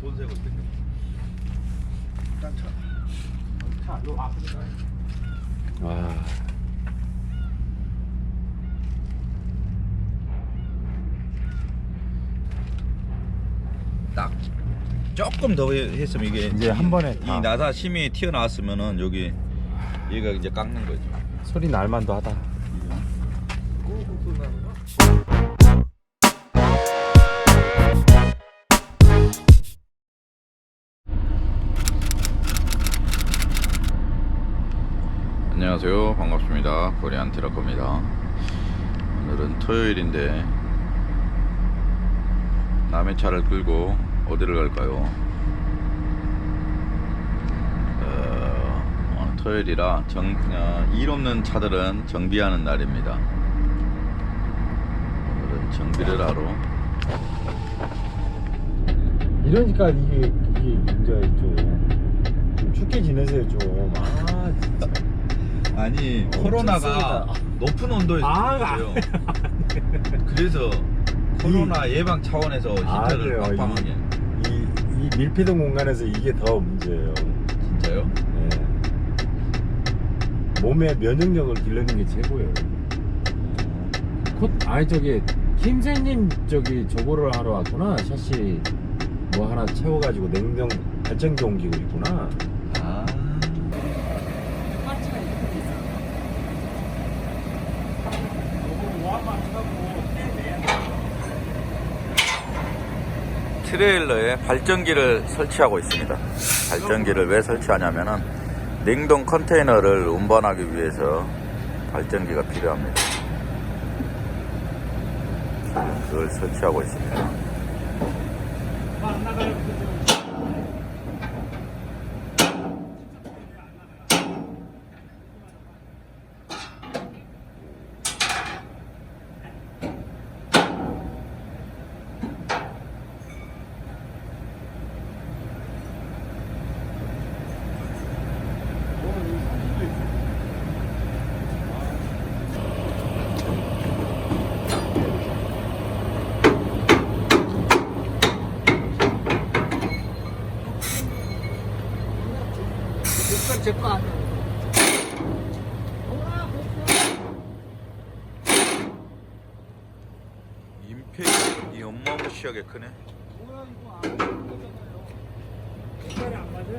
돈 세고 있거든요. 일단 차. 차, 요 앞으로 가. 와. 딱 조금 더 했으면 이게 이제 한 번에 이 다. 나사 심이 튀어나왔으면은 여기 얘가 이제 깎는 거죠. 소리 날만도 하다. 안녕하세요. 반갑습니다. 코리안 트럭커입니다. 오늘은 토요일인데 남의 차를 끌고 어디를 갈까요? 어, 오늘 토요일이라 정, 어, 일 없는 차들은 정비하는 날입니다. 오늘은 정비를 하러 이러니까 이게 이게 문제였죠. 좀 춥게 지내세요 좀. 아 진짜. 아니 코로나가. 높은 온도에서 아, 요 그래서 코로나 예방 차원에서 아, 히터를 그래요. 빵빵하게 이, 이 밀폐된 공간에서 이게 더 문제예요. 진짜요? 네. 몸의 면역력을 기르는 게 최고예요. 콧, 아니 저기 김세님 저기 저거를 하러 왔구나. 샤시 뭐 하나 채워가지고 냉동 발전기 옮기고 있구나. 아 트레일러에 발전기를 설치하고 있습니다. 발전기를 왜 설치하냐면은 냉동 컨테이너를 운반하기 위해서 발전기가 필요합니다. 그걸 설치하고 있습니다. 제거 아니야. 임팩이 어마무시하게 크네. 뭐야 이거 안 되잖아요. 색깔이 안 맞아?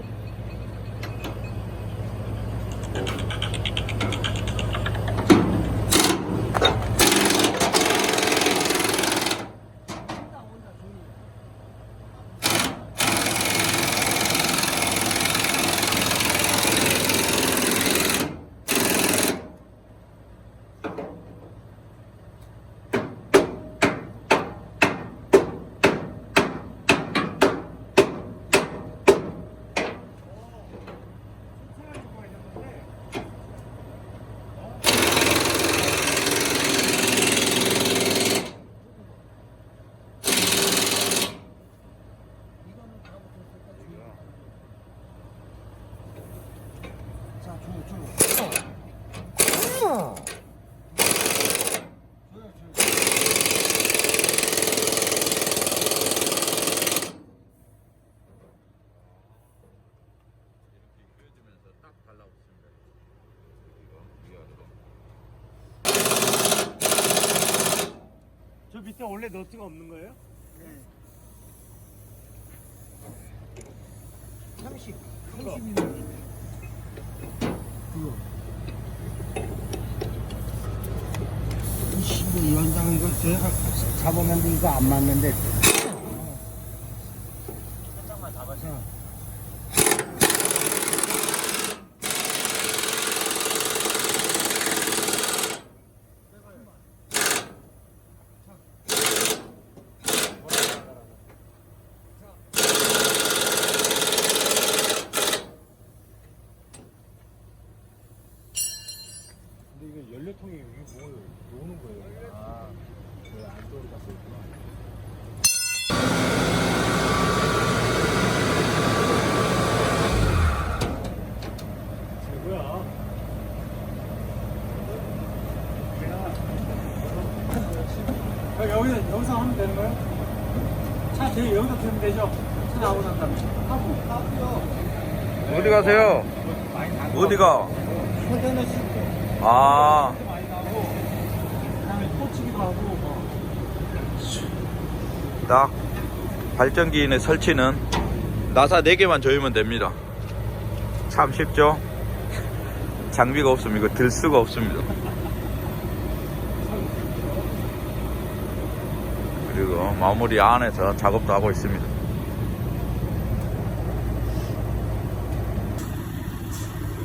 자, 줘, 줘. 줘요, 줘요. 저 밑에 원래 너트가 없는 거예요? 네. 30, 30이네. 그거. 이씨, 이 원장 이거 제가 잡았는데 이거 안 맞는데. 근데 이게 연료통이 여기 뭘 놓는 거예요? 아, 그 안쪽으로 갔어 있구나. 여기서 여기서 하면 되는 거예요? 차 저기 여기서 피면 되죠? 하프 나오고 난 다음에 하프 하프요 어디 가세요? 어디가? 싣고 아, 많이 나고 그다음에 꽂히기도 하고 뭐 딱 발전기인의 설치는 나사 4개만 조이면 됩니다. 참 쉽죠? 장비가 없으면 이거 들 수가 없습니다. 그리고 마무리 안에서 작업도 하고 있습니다.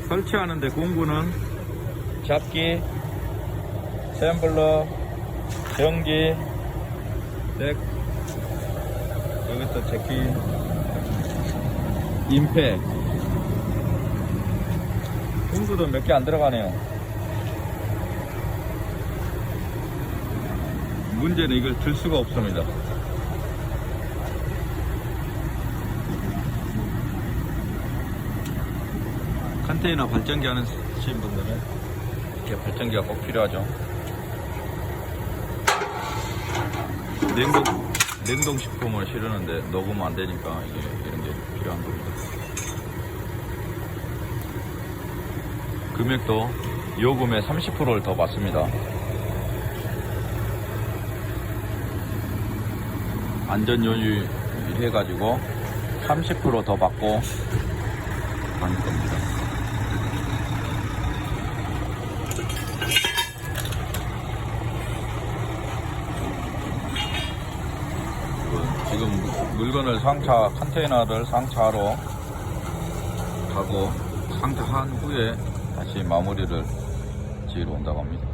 설치하는데 공구는 잡기, 샘블러, 전기, 덱, 여기 또 제끼, 임팩. 공구도 몇 개 안 들어가네요. 문제는 이걸 들 수가 없습니다. 컨테이너 발전기 하는 신 분들은 이렇게 발전기가 꼭 필요하죠. 냉동, 냉동식품을 실으는데 녹으면 안 되니까 이게 이런 게 필요한 겁니다. 금액도 요금의 30%를 더 받습니다. 안전 요율 해가지고 30%더 받고 하는 겁니다. 지금 물건을 상차 컨테이너를 상차하러 가고 상차한 후에 다시 마무리를 지으러 온다고 합니다.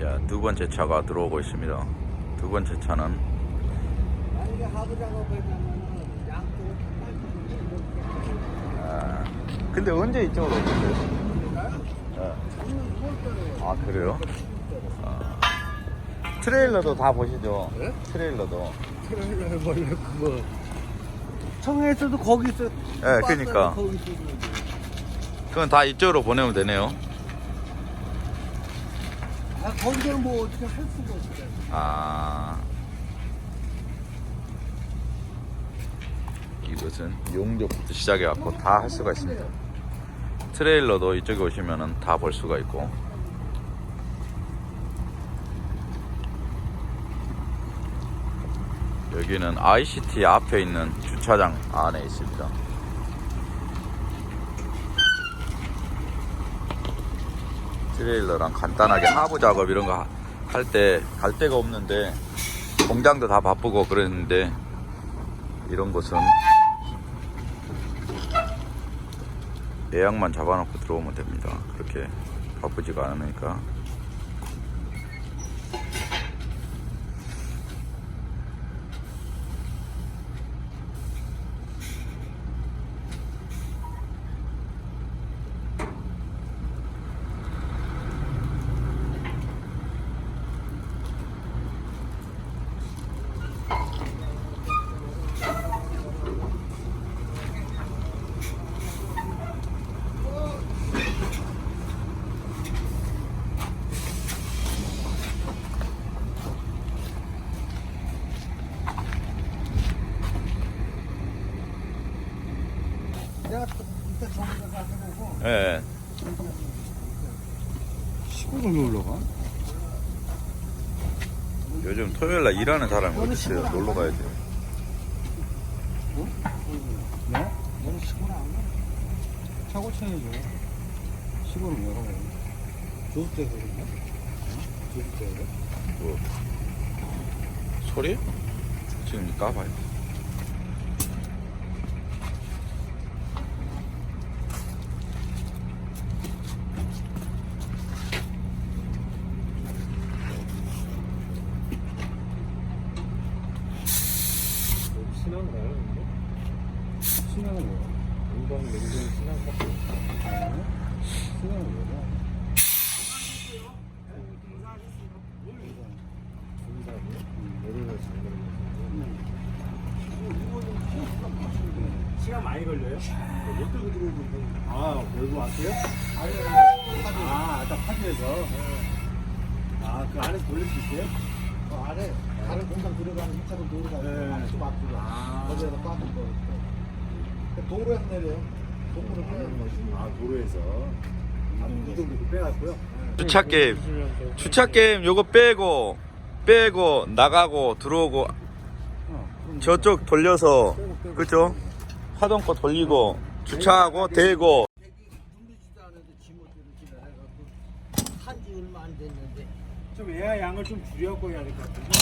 자, 두 번째 차가 들어오고 있습니다. 두 번째 차는 아, 근데 언제 이쪽으로 오셨어요? 아 그래요? 아, 트레일러도 다 보시죠. 네? 트레일러도. 트레일러 원래 그거 청해에서도 거기 있어 예. 거기 있어 그건 다 이쪽으로 보내면 되네요. 아 거기서는 뭐 어떻게 할 수가 없어요 아 이것은 용접부터 시작해갖고 다 할 수가 있습니다. 트레일러도 이쪽에 오시면은 다 볼 수가 있고. 여기는 ICT 앞에 있는 주차장 안에 있습니다. 트레일러랑 간단하게 하부 작업 이런 거 할 때 갈 데가 없는데 공장도 다 바쁘고 그랬는데 이런 곳은 예약만 잡아놓고 들어오면 됩니다. 그렇게 바쁘지가 않으니까. 내가 또 이때 저기서 가서 보고 예. 시골을 놀러 가? 날 일하는 사람이 어디 있어요? 놀러 가야 돼요. 네? 너는 시골 안 가? 차고 쳐야죠 시골은 왜 가요? 조수대 그러냐? 조수대 뭐 소리? 지금 까봐요. 신앙은 뭐야? 인방 냉동 신한밖에 신앙은 뭐야? 시간 많이 걸려요? 못 들고 들어오고 아 여기 왔어요? 아니 아 아까 파주에서 아 그 안에서 돌릴 수 있어요? 그 안에 다른 공장 들어가는 2차선 도로가 네. 아직도 막히고 아. 거기에서 빠진 거. 그 도로에서 내려요. 도로를 빼는 거지. 아 도로에서 이 정도 빼갖고요. 주차 게임. 주차 게임 요거 빼고 빼고 나가고 들어오고 저쪽 돌려서 그죠? 하던 거 돌리고 주차하고 대고 좀 애야 양을 좀 줄여고 해야 될 것 같은데.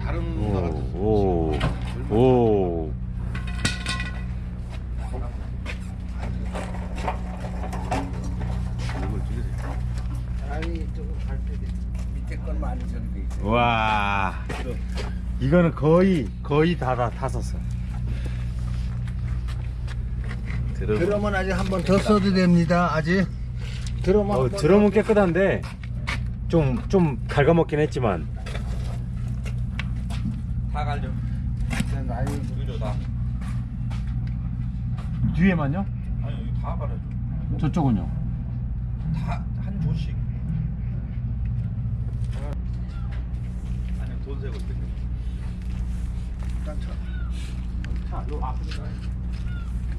다른 나라 오오 오. 아니 조금 갈때 밑에 건 많이 정도 있어. 와 이거는 거의 거의 다다 다 썼어. 그러면 아직 한 번 더 써도 됩니다. 아직. 그러면 어, 한번 드럼은 깨끗한데 좀 좀 갉아먹긴 했지만 다 갈려 더- 나이 그죠 다 뒤에만요? 아니 여기 다 갈아줘 저쪽은요? 다한 조씩 아니 돈 세고 있겠네 일단 차. 차, 요 앞으로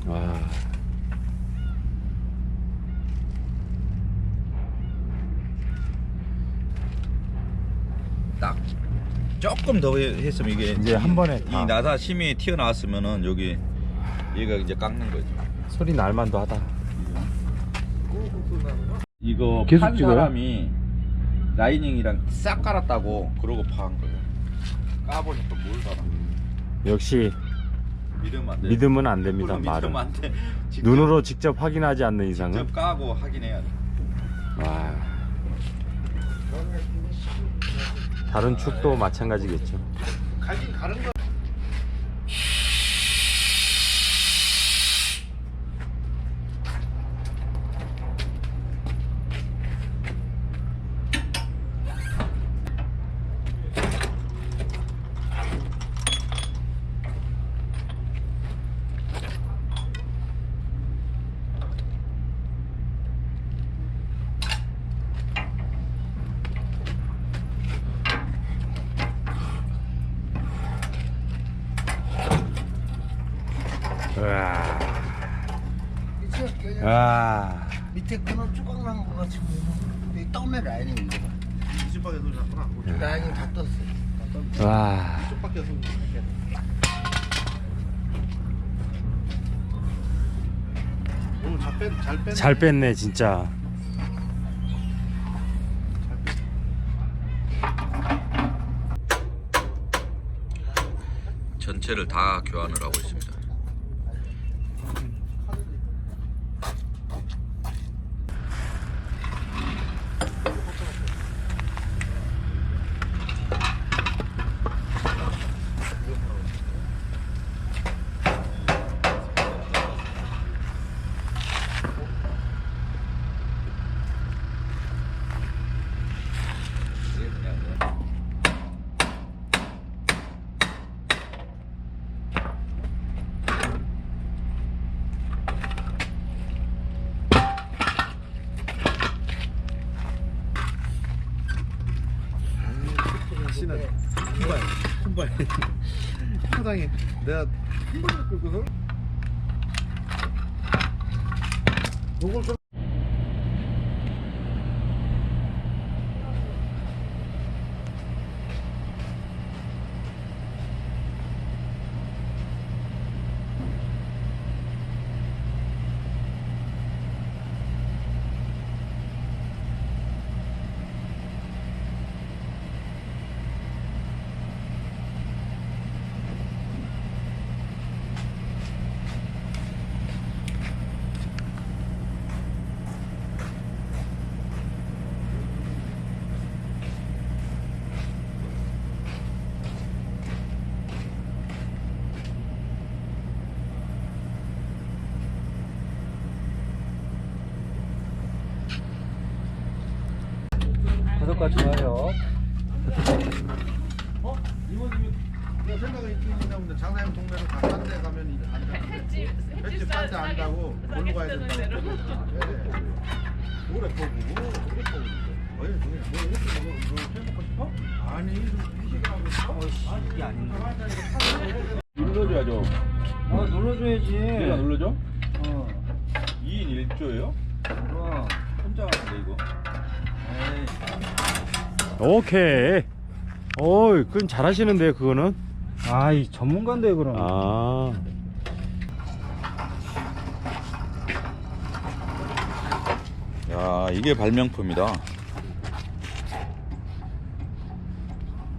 가. 와. 딱 조금 더 해- 했으면 이게 이제 한 번에 이 다. 나사 심이 튀어나왔으면은 여기 얘가 이제 깎는 거죠. 소리 날만도 하다. 이거 계속 판 찍어요? 사람이 라이닝이랑 싹 깔았다고 그러고 파한 거예요. 까보니까 뭘 살아? 역시 믿으면 안 돼. 믿으면 안 됩니다. 말은 안 돼. 직접, 눈으로 직접 확인하지 않는 이상은 직접 까고 확인해야 돼. 와. 다른 축도 마찬가지겠죠. 가긴 가는 거. 와. 밑에 거는 쭈걱 난거 같이 보이는 이 떠매 라인이 있는 거. 이쪽밖에 소리 났구나. 라인이 다 떴어. 다. 와. 이쪽밖에 소리 났네. 오늘 잘 뺀, 잘 뺀. 잘 뺐네 진짜. 전체를 다 교환을 하고 있습니다. 사장 좀 좋아요. 어? 이모님이 내 생각에 있긴 장사님 동네로 다딴 데 가면 이제 안 되는데 횟집 딴데 안다고 골로 가야 된다고 대로. 오래 보고 오래 보고 어이 뭐 이렇게 뭐 이거 해먹고 싶어? 아니 이식을 하고 있어? 아니 이게 아닌데 오케이. 어이, 그건 잘하시는데 그거는. 아이 전문가인데 그럼. 아. 야 이게 발명품이다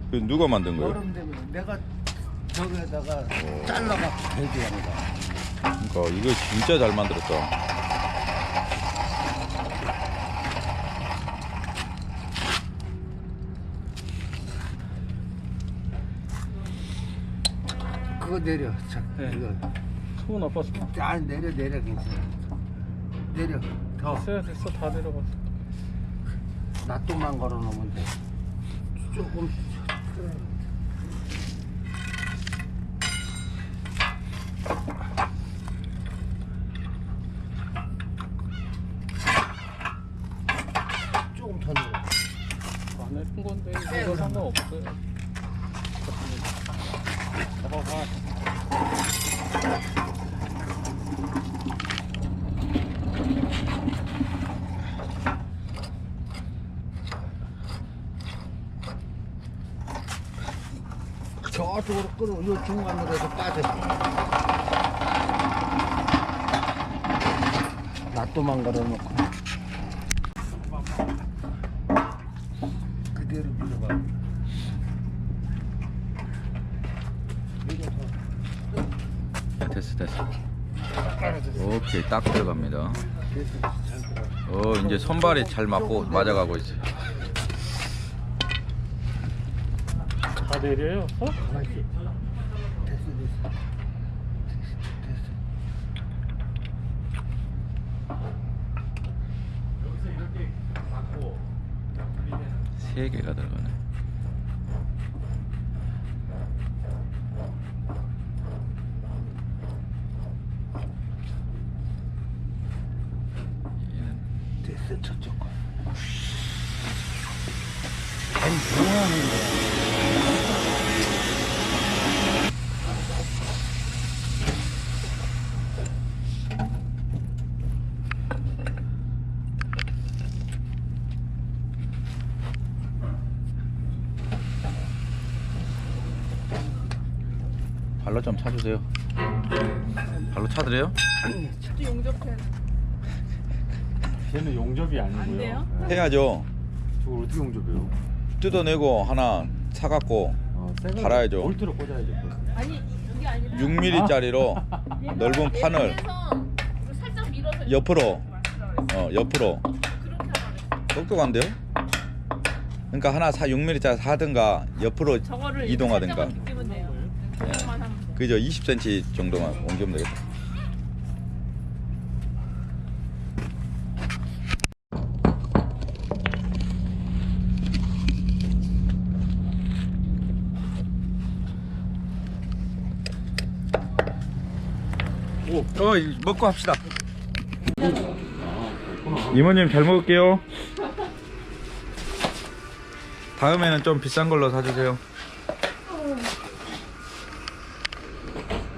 그 누가 만든 거예요? 여름 되면 내가 저기에다가 잘라가 배기합니다 그러니까 이거 진짜 잘 만들었다 그거 내려 자, 네. 이거 손 아팠어. 아 내려 내려 괜찮아 내려 더 됐어요 됐어 다 내려갔어. 낫또만 걸어 놓으면 돼 조금 조금 더 내려 안 해준 건데 이거 상관없어요. 잡아봐. 저쪽으로 끌어. 요 중간으로 해서 빠져 낫또만 걸어놓고. 그대로 밀어봐. 됐어 됐어. 오케이 딱 들어갑니다. 어. 이제 손발이 잘 맞고 맞아가고 있어 다 내려요. 어? 됐어 됐어 됐어 세 개가 들어가네 얘는 됐어 저쪽 거 아니 뭐 하는 거야 발로 좀 차주세요 발로 차드려요? 쟤는 용접이 아니고요. 안 돼요? 네. 해야죠 저걸 어떻게 용접해요? 뜯어내고 하나 사갖고 어, 새 갈아야죠. 볼트로 꽂아야죠. 아니 그게 아니라 6mm짜리로 얘가 넓은 판을 살짝 밀어서 옆으로 어 옆으로 그렇게 하라 똑똑한데요? 그러니까 하나 사 6mm짜리 사든가 옆으로 저거를 이동하든가 살짝만 돼요 그죠 20cm 정도만 옮기면 되겠다 오, 어, 먹고 합시다. 이모님 잘 먹을게요. 다음에는 좀 비싼 걸로 사주세요.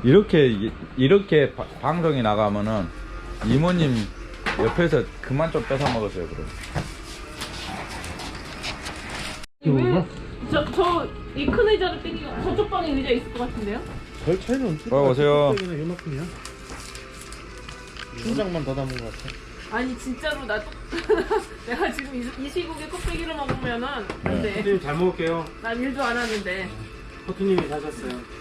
이렇게 이- 이렇게 바- 방송이 나가면은 이모님 옆에서 그만 좀 뺏어 먹으세요 그럼. 저저 이 큰 의자를 땡기고 저쪽 방에 의자 있을 것 같은데요? 별 차이는 없을 어, 오세요. 는 요만큼이야. 춘장만 더 담은 것 같아. 아니 진짜로 나 또- 내가 지금 이, 이 시국에 껍데기를 먹으면은 안 돼. 코트님 잘 먹을게요. 난 일도 안 하는데. 코트님이 사셨어요.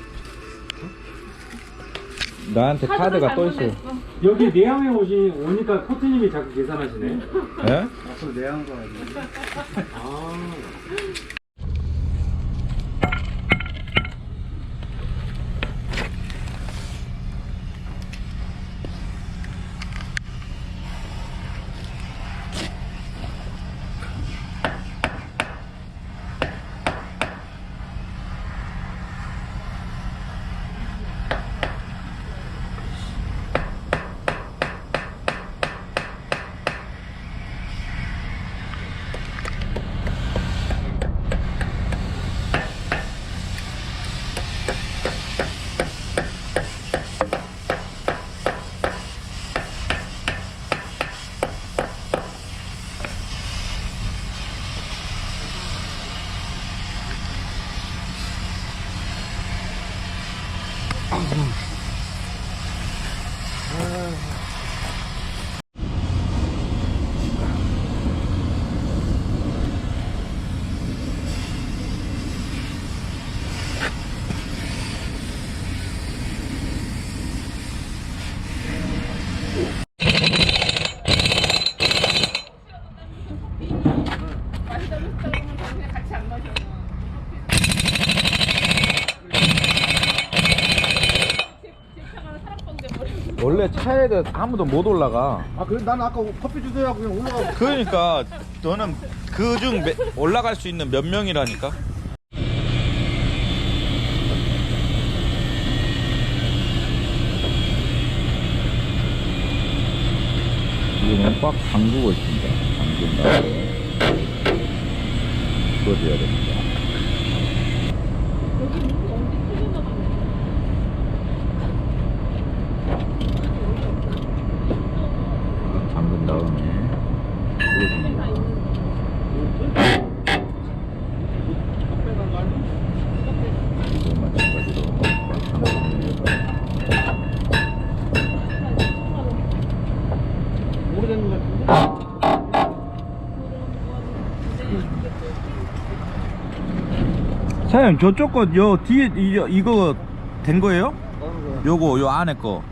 나한테 카드가 또 있어요. 잘못했어. 여기 내향에 오시 오니까 코트님이 자꾸 계산하시네. 예? 앞으로 내한 거 아니야. 아. 마시다면서 그러면 그냥 같이 안 마셔. 제, 제 차가 사랑방대 버려. 원래 차에도 아무도 못 올라가. 아 그래 난 아까 커피 주세요 하고 그냥 올라가. 그러니까 너는 그 중 올라갈 수 있는 몇 명이라니까. 지금은 꽉 잠그고 있습니다. 잠근 다음에 풀어줘야 됩니다. 여기 문이 언제 뚫렸나 보네. 잠근 다음에 풀어줍니다. 다 있는 이거 마찬가지로 꽉 잠그면 오래된 것 같은데. 사장님 저쪽 거요 뒤에 이, 거 된 거예요? 요거 요 안에 거.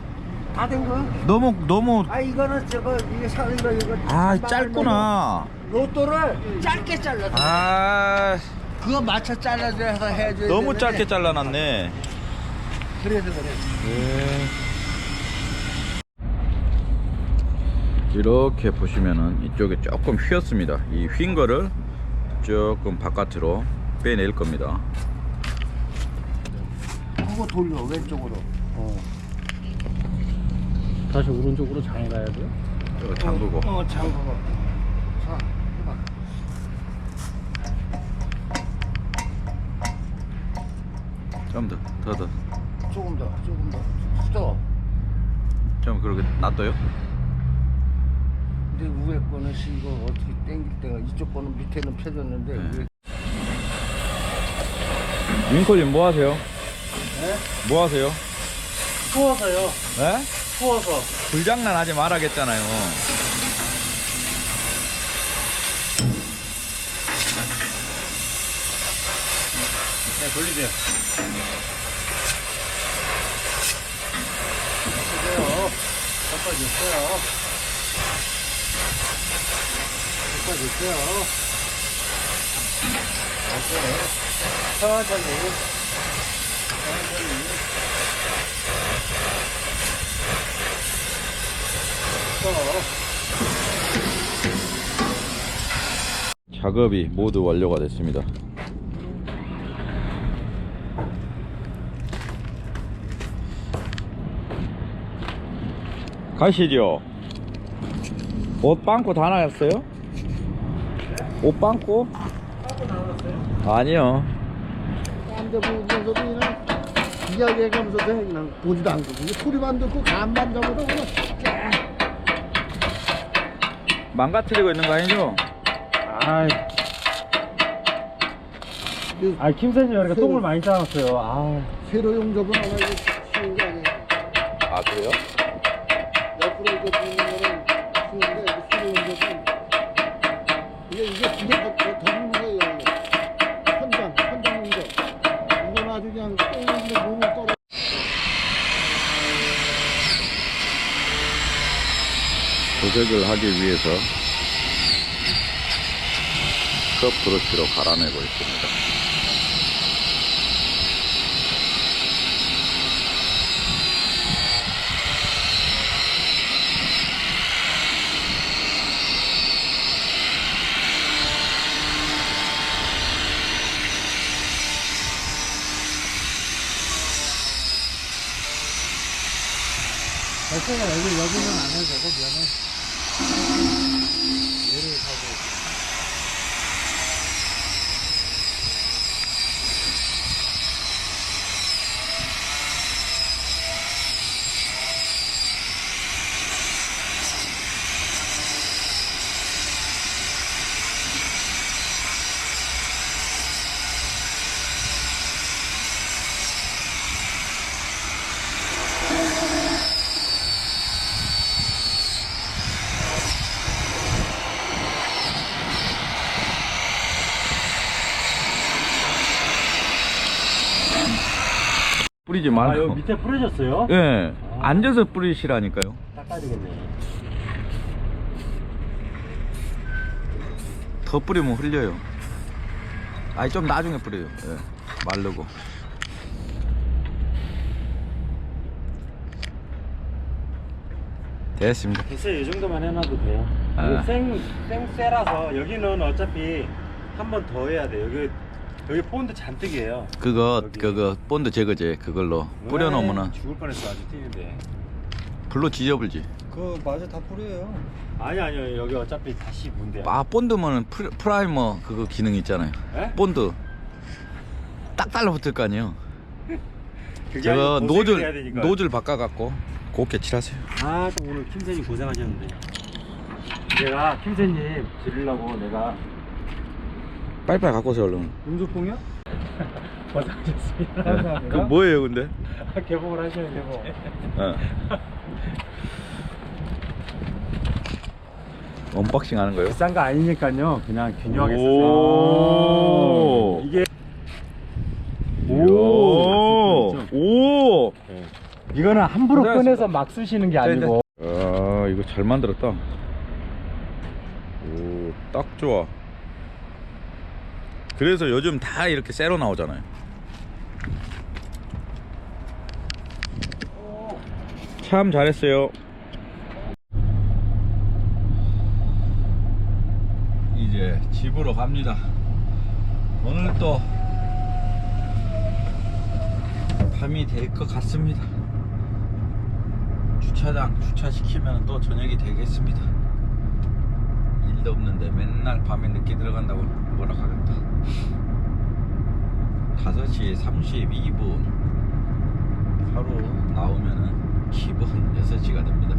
다 된 거야? 너무 너무 아 이거는 저거 이게 사는 거 이거 아 짧구나. 로또를 짧게 잘랐어 아 그거 맞춰 잘라서 해줘야 너무 되는데. 짧게 잘라놨네. 그래서 그래 이렇게 보시면은 이쪽에 조금 휘었습니다. 이 휜 거를 조금 바깥으로 빼낼 겁니다. 그거 돌려 왼쪽으로. 다시 오른쪽으로 장에 가야 돼요? 저 잠그고. 어 잠그고. 자 해봐. 좀 더 더더. 조금 더 조금 더. 스톱. 좀 그렇게 놔둬요 근데 위에 거는 씨 이거 어떻게 당길 때가 이쪽 거는 밑에는 펴졌는데 네. 위에 윙콜님 뭐 하세요? 뭐 하세요? 추워서요. 네? 추워서. 불장난 하지 말아겠잖아요 네 돌리세요. 주세요. 섞어주세요. 섞어주세요. 오케이. 천천히. 천천히. 작업이 모두 완료가 됐습니다. 가시죠. 옷 빵꾸 다 나왔어요? 옷 빵꾸? 아니요. 남자 부분 소리는 이야기해가면서 그냥 보지도 않고 소리만 듣고 간만 잡아도 그냥 망가뜨리고 있는 거 아니죠? 아, 아 김선님 여기가 똥을 많이 쌓았어요. 아, 새로 용접은 하나 쉬운 게 아니에요. 아 그래요? 하기 위해서 컵 브러쉬로 갈아내고 있습니다. 여기 여기는 안 해도 되고 미안 해. 뿌리지 아 말고. 여기 밑에 뿌려졌어요? 예, 앉아서 뿌리시라니까요. 닦아야 되겠네. 더 뿌리면 흘려요. 아니 좀 나중에 뿌려요. 예, 마르고. 됐습니다. 됐어요. 이 정도만 해놔도 돼요. 아. 이거 생, 생쇠라서 여기는 어차피 한 번 더 해야 돼. 여기 여기 본드 잔뜩이에요. 그거 여기. 그거 본드 제거제 그걸로 뿌려놓으면은 에이, 죽을 뻔했어 아주 뛰는데. 불로 지져불지. 그 마저 다 뿌려요. 아니 아니요 여기 어차피 다시 문대야. 아 본드면은 프리- 프라이머 그거 기능 있잖아요. 에? 본드 딱 달라붙을 거 아니에요. 그게 제가 아니고 고생을 해야 노즐 되니까. 노즐 바꿔갖고 곱게 칠하세요. 아, 또 오늘 김선님 고생하셨는데. 내가 김선님 드리려고 내가 빨리빨리 갖고 오세요 얼른. 음소풍이야? 고생하셨습니다. 그 뭐예요 근데? 개봉을 하셔야 되고. 어. 언박싱 하는 거예요? 비싼 거 아니니까요. 그냥 균형하게 오. 써서. 이게 오. 오. 이거는 함부로 고생하셨습니다. 꺼내서 막 쓰시는 게 아니고 아 이거 잘 만들었다. 오, 딱 좋아. 그래서 요즘 다 이렇게 쇠로 나오잖아요. 참 잘했어요. 이제 집으로 갑니다. 오늘 또 밤이 될 것 같습니다. 주차장 주차시키면 또 저녁이 되겠습니다. 일도 없는데 맨날 밤에 늦게 들어간다고 뭐라 하겠다. 5시 32분 하루 나오면은 기본 6시가 됩니다.